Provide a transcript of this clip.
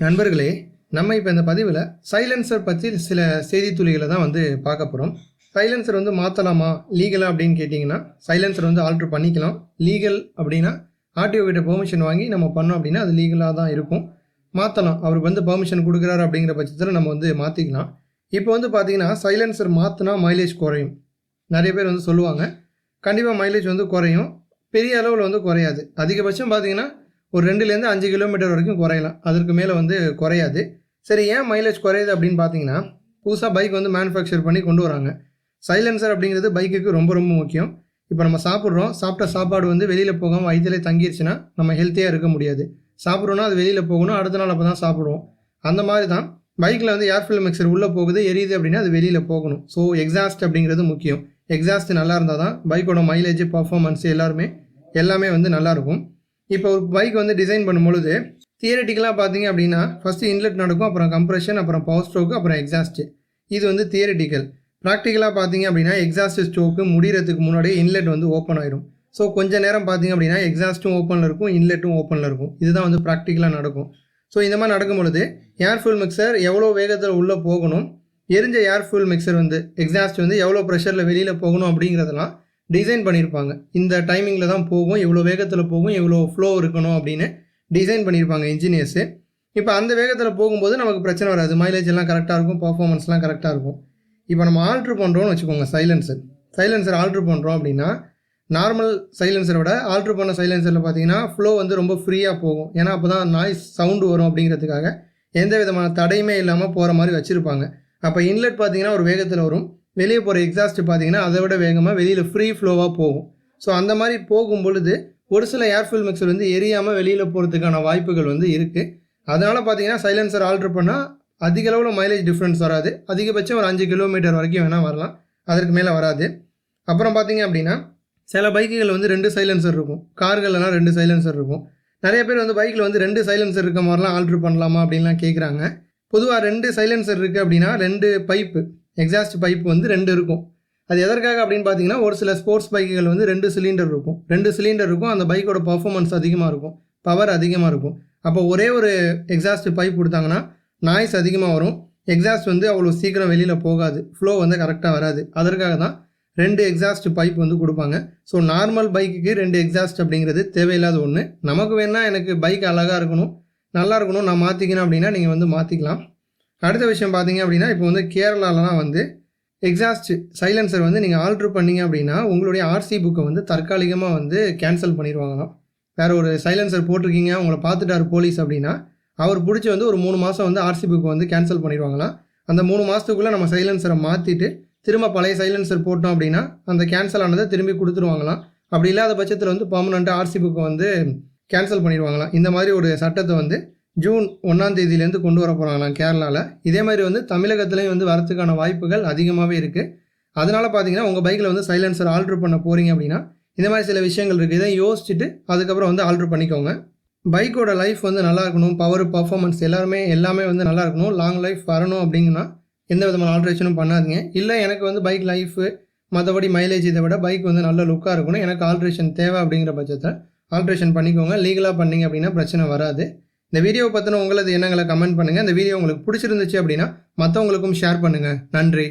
நண்பர்களே நம்ம இப்போ இந்த பதிவில் சைலன்சர் பற்றி சில செய்தி துளிகளை தான் வந்து பார்க்க போகிறோம் சைலன்சர் வந்து மாற்றலாமா லீகலாக அப்படின்னு கேட்டிங்கன்னா சைலன்சர் வந்து ஆல்ட்ரு பண்ணிக்கலாம். லீகல் அப்படின்னா ஆர்டிஓ கிட்ட பெர்மிஷன் வாங்கி நம்ம பண்ணோம் அப்படின்னா அது லீகலாக தான் இருக்கும். மாற்றலாம் அவர் வந்து பெர்மிஷன் கொடுக்குறாரு அப்படிங்கிற பட்சத்தில் நம்ம வந்து மாற்றிக்கலாம் இப்போ வந்து பார்த்தீங்கன்னா சைலன்சர் மாற்றினா மைலேஜ் குறையும். நிறைய பேர் வந்து சொல்லுவாங்க. கண்டிப்பாக மைலேஜ் வந்து குறையும். பெரிய அளவில் வந்து குறையாது. அதிகபட்சம் பார்த்தீங்கன்னா ஒரு ரெண்டுலேருந்து அஞ்சு கிலோமீட்டர் வரைக்கும் குறையலாம். அதற்கு மேலே வந்து குறையாது. சரி ஏன் மைலேஜ் குறையுது அப்படின்னு பார்த்தீங்கன்னா புதுசாக பைக் வந்து மேனுஃபேக்சர் பண்ணி கொண்டு வராங்க. சைலன்சர் அப்படிங்கிறது பைக்குக்கு ரொம்ப ரொம்ப முக்கியம். இப்போ நம்ம சாப்பிட்றோம் சாப்பிட்ட சாப்பாடு வந்து வெளியில் போகாமல் வயிற்றுலே தங்கிருச்சுன்னா நம்ம ஹெல்த்தியாக இருக்க முடியாது. சாப்பிட்றோன்னா அது வெளியில் போகணும் அடுத்த நாள் அப்போ தான் சாப்பிடுவோம். அந்த மாதிரி தான் பைக்கில் வந்து ஏர் ஃபில் மிக்சர் உள்ளே போகுது எரியுது அப்படின்னா அது வெளியில் போகணும். ஸோ எக்ஸாஸ்ட் அப்படிங்கிறது முக்கியம். எக்ஸாஸ்ட் நல்லா இருந்தால் தான் பைக்கோட மைலேஜ் பர்ஃபார்மன்ஸ் எல்லாருமே எல்லாமே வந்து நல்லாயிருக்கும் இப்போ ஒரு பைக் வந்து டிசைன் பண்ணும்பொழுது தியரட்டிக்கலாக பார்த்தீங்க அப்படின்னா ஃபஸ்ட்டு இன்லெட் நடக்கும் அப்புறம் கம்ப்ரெஷன் அப்புறம் பவர் ஸ்ட்ரோக்கு அப்புறம் எக்ஸாஸ்ட்டு இது வந்து தியரட்டிக்கல் ப்ராக்டிக்கலாக பார்த்தீங்க அப்படின்னா எக்ஸாஸ்ட் ஸ்ட்ரோக்கு முடிகிறதுக்கு முன்னாடியே இன்லெட் வந்து ஓப்பன் ஆயிடும் ஸோ கொஞ்ச நேரம் பார்த்தீங்க அப்படின்னா எக்ஸாஸ்ட்டும் ஓப்பனில் இருக்கும் இன்லெட்டும் ஓப்பனில் இருக்கும். இதுதான் வந்து ப்ராக்டிக்கலாக நடக்கும். ஸோ இந்த மாதிரி நடக்கும் பொழுது ஏர் ஃபியூல் மிக்சர் எவ்வளோ வேகத்தில் உள்ளே போகணும் எரிஞ்ச ஏர் ஃபியூல் மிக்சர் வந்து எக்ஸாஸ்ட் வந்து எவ்வளோ ப்ரெஷரில் வெளியில் போகணும் அப்படிங்கிறதெல்லாம் டிசைன் பண்ணியிருப்பாங்க இந்த டைமிங்கில் தான் போகும் எவ்வளோ வேகத்தில் போகும் எவ்வளோ ஃப்ளோ இருக்கணும் அப்படின்னு டிசைன் பண்ணியிருப்பாங்க இன்ஜினியர்ஸு இப்போ அந்த வேகத்தில் போகும்போது நமக்கு பிரச்சனை வராது. மைலேஜ் எல்லாம் கரெக்டாக இருக்கும் பர்ஃபார்மன்ஸ்லாம் கரெக்டாக இருக்கும். இப்போ நம்ம ஆல்ட்ரு பண்ணுறோம்னு வச்சுக்கோங்க சைலன்சர் சைலன்சர் ஆல்ட்ரு பண்ணுறோம் அப்படின்னா நார்மல் சைலன்சரை விட ஆல்ட்ரு பண்ண சைலன்சரில் பார்த்தீங்கன்னா ஃப்ளோ வந்து ரொம்ப ஃப்ரீயாக போகும். ஏன்னா அப்போ தான் நாய்ஸ் சவுண்டு வரும் அப்படிங்கிறதுக்காக எந்த விதமான தடையுமே இல்லாமல் போகிற மாதிரி வச்சுருப்பாங்க. அப்போ இன்லெட் பார்த்தீங்கன்னா ஒரு வேகத்தில் வரும். வெளியே போகிற எக்ஸாஸ்ட் பார்த்தீங்கன்னா அதை விட வேகமாக வெளியில் ஃப்ரீ ஃப்ளோவாக போகும். ஸோ அந்த மாதிரி போகும் பொழுது ஒரு சில ஏர்ஃபில் மிக்சர் வந்து எரியாமல் வெளியில் போகிறதுக்கான வாய்ப்புகள் வந்து இருக்குது அதனால் பார்த்தீங்கன்னா சைலன்சர் ஆல்ட்ரு பண்ணால் அதிக அளவில் மைலேஜ் டிஃப்ரென்ஸ் வராது. அதிகபட்சம் ஒரு அஞ்சு கிலோமீட்டர் வரைக்கும் வேணால் வரலாம். அதற்கு மேலே வராது. அப்புறம் பார்த்தீங்க அப்படின்னா சில பைக்குகள் வந்து ரெண்டு சைலன்சர் இருக்கும். கார்கள்லாம் ரெண்டு சைலன்சர் இருக்கும். நிறைய பேர் வந்து பைக்கில் வந்து ரெண்டு சைலன்சர் இருக்க மாதிரிலாம் ஆல்ட்ரு பண்ணலாமா அப்படின்லாம் கேட்குறாங்க பொதுவாக ரெண்டு சைலன்சர் இருக்குது அப்படின்னா ரெண்டு பைப்பு எக்ஸாஸ்ட் பைப் வந்து ரெண்டு இருக்கும். அது எதற்காக அப்படின்னு பார்த்தீங்கன்னா ஒரு சில ஸ்போர்ட்ஸ் பைக்குகள் வந்து ரெண்டு சிலிண்டர் இருக்கும். ரெண்டு சிலிண்டர் இருக்கும் அந்த பைக்கோட பர்ஃபார்மன்ஸ் அதிகமாக இருக்கும். பவர் அதிகமாக இருக்கும். அப்போ ஒரே ஒரு எக்ஸாஸ்ட் பைப் கொடுத்தாங்கன்னா நாய்ஸ் அதிகமாக வரும். எக்ஸாஸ்ட் வந்து அவ்வளோ சீக்கிரம் வெளியில் போகாது. ஃப்ளோ வந்து கரெக்டாக வராது. அதற்காக தான் ரெண்டு எக்ஸாஸ்ட் பைப் வந்து கொடுப்பாங்க. ஸோ நார்மல் பைக்குக்கு ரெண்டு எக்ஸாஸ்ட் அப்படிங்கிறது தேவையில்லாத ஒன்று நமக்கு வேணால் எனக்கு பைக் அழகாக இருக்கணும் நல்லா இருக்கணும் நான் மாற்றிக்கணும் அப்படின்னா நீங்கள் வந்து மாற்றிக்கலாம் அடுத்த விஷயம் பார்த்தீங்க அப்படின்னா இப்போ வந்து கேரளாலலாம் வந்து எக்ஸாஸ்ட் சைலன்சர் வந்து நீங்கள் ஆல்ட்ரு பண்ணீங்க அப்படின்னா உங்களுடைய ஆர்சி புக்கை வந்து தற்காலிகமாக வந்து கேன்சல் பண்ணிடுவாங்களாம் வேறு ஒரு சைலன்சர் போட்டிருக்கீங்க உங்களை பார்த்துட்டாரு போலீஸ் அப்படின்னா அவர் பிடிச்சி வந்து ஒரு மூணு மாதம் வந்து ஆர்சி புக்கை வந்து கேன்சல் பண்ணிடுவாங்களாம் அந்த மூணு மாதத்துக்குள்ளே நம்ம சைலன்சரை மாற்றிட்டு திரும்ப பழைய சைலன்சர் போட்டோம் அப்படின்னா அந்த கேன்சல் ஆனதை திரும்பி கொடுத்துருவாங்களாம். அப்படி இல்லாத பட்சத்தில் வந்து பர்மனெண்ட்டாக ஆர்சி புக்கை வந்து கேன்சல் பண்ணிடுவாங்களாம் இந்த மாதிரி ஒரு சட்டத்தை வந்து ஜூன் ஒன்றாம் தேதியிலேருந்து கொண்டு வர போகிறாங்களாம் கேரளாவில் இதே மாதிரி வந்து தமிழகத்துலேயும் வந்து வரத்துக்கான வாய்ப்புகள் அதிகமாகவே இருக்குது அதனால் பார்த்தீங்கன்னா உங்கள் பைக்கில் வந்து சைலன்சர் ஆல்ட்ரு பண்ண போகிறீங்க அப்படின்னா இந்த மாதிரி சில விஷயங்கள் இருக்குது இதை யோசிச்சுட்டு அதுக்கப்புறம் வந்து ஆல்ட்ரு பண்ணிக்கோங்க. பைக்கோட லைஃப் வந்து நல்லா இருக்கணும். பவர் பர்ஃபார்மன்ஸ் எல்லாருமே எல்லாமே வந்து நல்லா இருக்கணும். லாங் லைஃப் வரணும் அப்படிங்கன்னா எந்த விதமான ஆல்ட்ரேஷனும் பண்ணாதீங்க. இல்லை எனக்கு வந்து பைக் லைஃபு மற்றபடி மைலேஜ் இதை விட பைக் வந்து நல்ல லுக்காக இருக்கணும். எனக்கு ஆல்ட்ரேஷன் தேவை அப்படிங்கிற பட்சத்தில் ஆல்ட்ரேஷன் பண்ணிக்கோங்க. லீகலாக பண்ணீங்க அப்படின்னா பிரச்சனை வராது. இந்த வீடியோவை பற்றின உங்களது எண்ணங்களை கமெண்ட் பண்ணுங்கள் இந்த வீடியோ உங்களுக்கு பிடிச்சிருந்துச்சு அப்படின்னா மற்றவங்களுக்கும் ஷேர் பண்ணுங்கள் நன்றி.